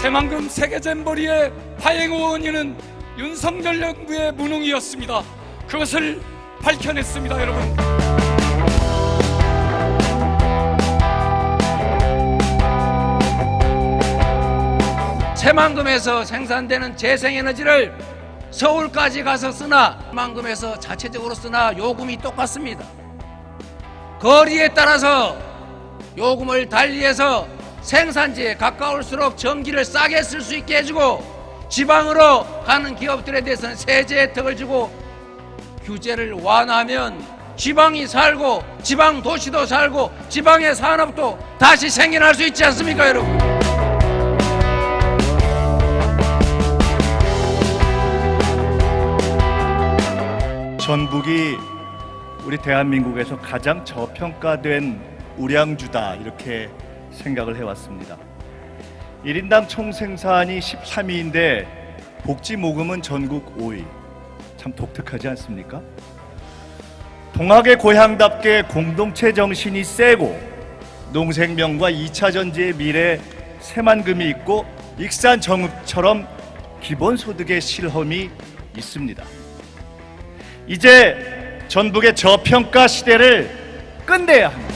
새만금 세계잼버리의 파행 원인은 윤석열 정부의 무능이었습니다. 그것을 밝혀냈습니다, 여러분. 새만금에서 생산되는 재생에너지를 서울까지 가서 쓰나 만금에서 자체적으로 쓰나 요금이 똑같습니다. 거리에 따라서 요금을 달리해서 생산지에 가까울수록 전기를 싸게 쓸 수 있게 해주고 지방으로 가는 기업들에 대해서는 세제 혜택을 주고 규제를 완화하면 지방이 살고 지방 도시도 살고 지방의 산업도 다시 생겨날 수 있지 않습니까 여러분? 전북이 우리 대한민국에서 가장 저평가된 우량주다 이렇게 생각을 해왔습니다. 1인당 총생산이 13위인데 복지 모금은 전국 5위. 참 독특하지 않습니까? 동학의 고향답게 공동체 정신이 세고 농생명과 2차 전지의 미래 새만금이 있고 익산 정읍처럼 기본소득의 실험이 있습니다. 이제 전북의 저평가 시대를 끝내야 합니다.